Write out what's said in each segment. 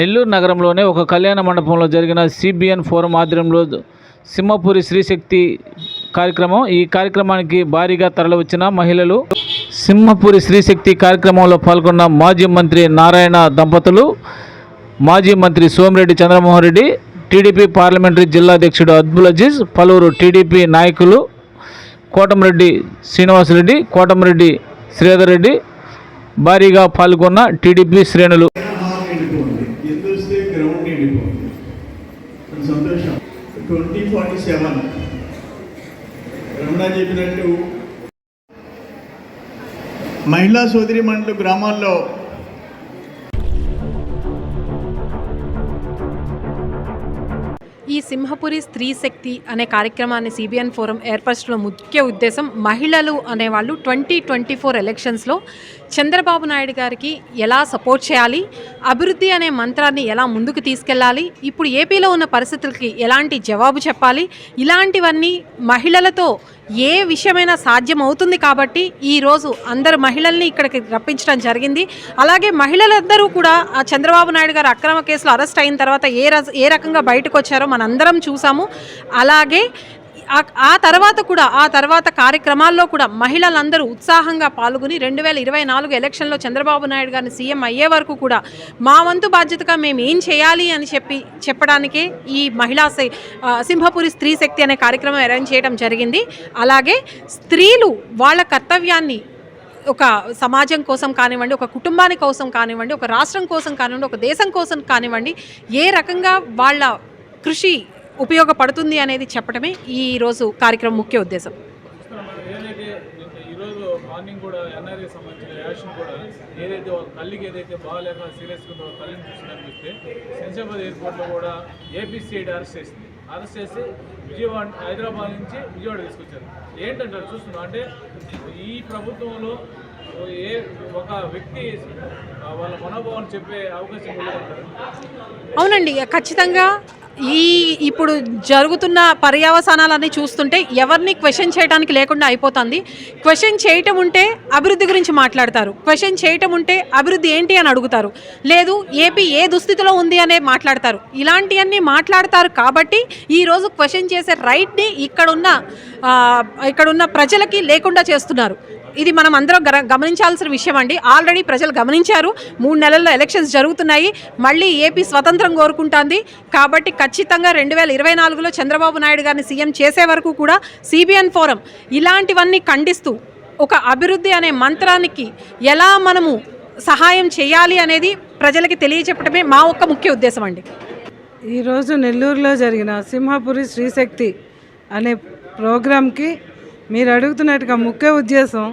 నెల్లూరు నగరంలోనే ఒక కళ్యాణ మండపంలో జరిగిన సిబిఎన్ ఫోరం ఆధ్వర్యంలో సింహపురి శ్రీశక్తి కార్యక్రమం. ఈ కార్యక్రమానికి భారీగా తరలివచ్చిన మహిళలు సింహపురి శ్రీశక్తి కార్యక్రమంలో పాల్గొన్న మాజీ మంత్రి నారాయణ దంపతులు మాజీ మంత్రి సోమిరెడ్డి చంద్రమోహన్ రెడ్డి టీడీపీ పార్లమెంటరీ జిల్లా అధ్యక్షుడు అద్బుల్ అజీజ్ పలువురు టీడీపీ నాయకులు కోటమిరెడ్డి శ్రీనివాసరెడ్డి కోటమిరెడ్డి శ్రీధర్ రెడ్డి భారీగా పాల్గొన్న టీడీపీ శ్రేణులు. Twenty forty seven. రమణ చెప్పినట్టు మహిళా సోదరి మండలి గ్రామాల్లో ఈ సింహపురి స్త్రీ శక్తి అనే కార్యక్రమాన్ని సిబిఎన్ ఫోరం ఏర్పరచడం ముఖ్య ఉద్దేశం మహిళలు అనేవాళ్ళు ట్వంటీ ట్వంటీ ఫోర్ ఎలక్షన్స్లో చంద్రబాబు నాయుడు గారికి ఎలా సపోర్ట్ చేయాలి? అభివృద్ధి అనే మంత్రాన్ని ఎలా ముందుకు తీసుకెళ్ళాలి? ఇప్పుడు ఏపీలో ఉన్న పరిస్థితులకి ఎలాంటి జవాబు చెప్పాలి? ఇలాంటివన్నీ మహిళలతో ఏ విషయమైనా సాధ్యం అవుతుంది కాబట్టి ఈరోజు అందరు మహిళల్ని ఇక్కడికి రప్పించడం జరిగింది. అలాగే మహిళలందరూ కూడా ఆ చంద్రబాబు నాయుడు గారు అక్రమ కేసులో అరెస్ట్ అయిన తర్వాత ఏ ఏ రకంగా బయటకు వచ్చారో మనందరం చూసాము. అలాగే ఆ- తర్వాత కూడా ఆ తర్వాత కార్యక్రమాల్లో కూడా మహిళలందరూ ఉత్సాహంగా పాల్గొని రెండు వేల ఇరవై నాలుగు ఎలక్షన్లో చంద్రబాబు నాయుడు గారిని సీఎం అయ్యే వరకు కూడా మా వంతు బాధ్యతగా మేము ఏం చేయాలి అని చెప్పి చెప్పడానికే ఈ మహిళా సింహపురి స్త్రీ శక్తి అనే కార్యక్రమం అరేంజ్ చేయడం జరిగింది. అలాగే స్త్రీలు వాళ్ళ కర్తవ్యాన్ని ఒక సమాజం కోసం కానివ్వండి ఒక కుటుంబాని కోసం కానివ్వండి ఒక రాష్ట్రం కోసం కానివ్వండి ఒక దేశం కోసం కానివ్వండి ఏ రకంగా వాళ్ళ కృషి ఉపయోగపడుతుంది అనేది చెప్పడమే ఈ రోజు కార్యక్రమం ముఖ్య ఉద్దేశం. ఈరోజు మార్నింగ్ కూడా ఎన్ఆర్ఏ సంబంధించిన యాక్షన్ కూడా ఏదైతే వాళ్ళ తల్లికి ఏదైతే బాగాలేక సీరియస్గా ఉందో వాళ్ళ తల్లిని చూసినట్టు చూస్తే శంషాబాద్ ఎయిర్పోర్ట్లో కూడా ఏపీసీఐడి అరెస్ట్ చేసింది. అరెస్ట్ చేసి విజయవాడ హైదరాబాద్ నుంచి విజయవాడ తీసుకొచ్చారు. ఏంటంటారు? చూస్తున్నాం అంటే ఈ ప్రభుత్వంలో ఏ ఒక వ్యక్తి వాళ్ళ మనోభావాన్ని చెప్పే అవకాశం అవునండి ఖచ్చితంగా ఈ ఇప్పుడు జరుగుతున్న పర్యవసానాలన్నీ చూస్తుంటే ఎవరిని క్వశ్చన్ చేయడానికి లేకుండా అయిపోతుంది. క్వశ్చన్ చేయటం ఉంటే అభివృద్ధి గురించి మాట్లాడతారు. క్వశ్చన్ చేయటం ఉంటే అభివృద్ధి ఏంటి అని అడుగుతారు. లేదు ఏపీ ఏ దుస్థితిలో ఉంది అనే మాట్లాడతారు. ఇలాంటివన్నీ మాట్లాడతారు కాబట్టి ఈరోజు క్వశ్చన్ చేసే రైట్ని ఇక్కడున్న ఇక్కడున్న ప్రజలకి లేకుండా చేస్తున్నారు. ఇది మనం అందరం గమనించాల్సిన విషయం అండి. ఆల్రెడీ ప్రజలు గమనించారు. మూడు నెలల్లో ఎలక్షన్స్ జరుగుతున్నాయి. మళ్ళీ ఏపీ స్వతంత్రం కోరుకుంటుంది. కాబట్టి ఖచ్చితంగా రెండు వేల ఇరవై నాలుగులో చంద్రబాబు నాయుడు గారిని సీఎం చేసే వరకు కూడా సిబిఎన్ ఫోరం ఇలాంటివన్నీ ఖండిస్తూ ఒక అభివృద్ధి అనే మంత్రానికి ఎలా మనము సహాయం చేయాలి అనేది ప్రజలకి తెలియచెప్పటమే మా ఒక్క ముఖ్య ఉద్దేశం అండి. ఈరోజు నెల్లూరులో జరిగిన సింహపురి శ్రీశక్తి అనే ప్రోగ్రాంకి మీరు అడుగుతున్నట్టుగా ముఖ్య ఉద్దేశం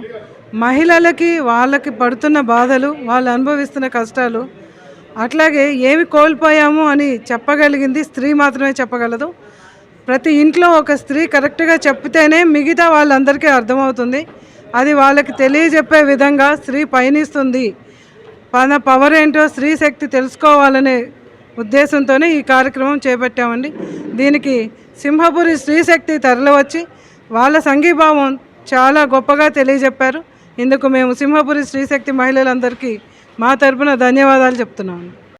మహిళలకి వాళ్ళకి పడుతున్న బాధలు వాళ్ళు అనుభవిస్తున్న కష్టాలు అట్లాగే ఏమి కోల్పోయాము అని చెప్పగలిగింది స్త్రీ మాత్రమే చెప్పగలదు. ప్రతి ఇంట్లో ఒక స్త్రీ కరెక్ట్గా చెప్తేనే మిగతా వాళ్ళందరికీ అర్థమవుతుంది. అది వాళ్ళకి తెలియజెప్పే విధంగా స్త్రీ పయనిస్తుంది. మన పవర్ ఏంటో స్త్రీ శక్తి తెలుసుకోవాలనే ఉద్దేశంతోనే ఈ కార్యక్రమం చేపట్టామండి. దీనికి సింహపురి స్త్రీశక్తి తరలివచ్చి వాళ్ళ సంఘీభావం చాలా గొప్పగా తెలియజెప్పారు. ఇందుకు మేము సింహపురి స్త్రీశక్తి మహిళలందరికీ మా తరపున ధన్యవాదాలు చెప్తున్నాను.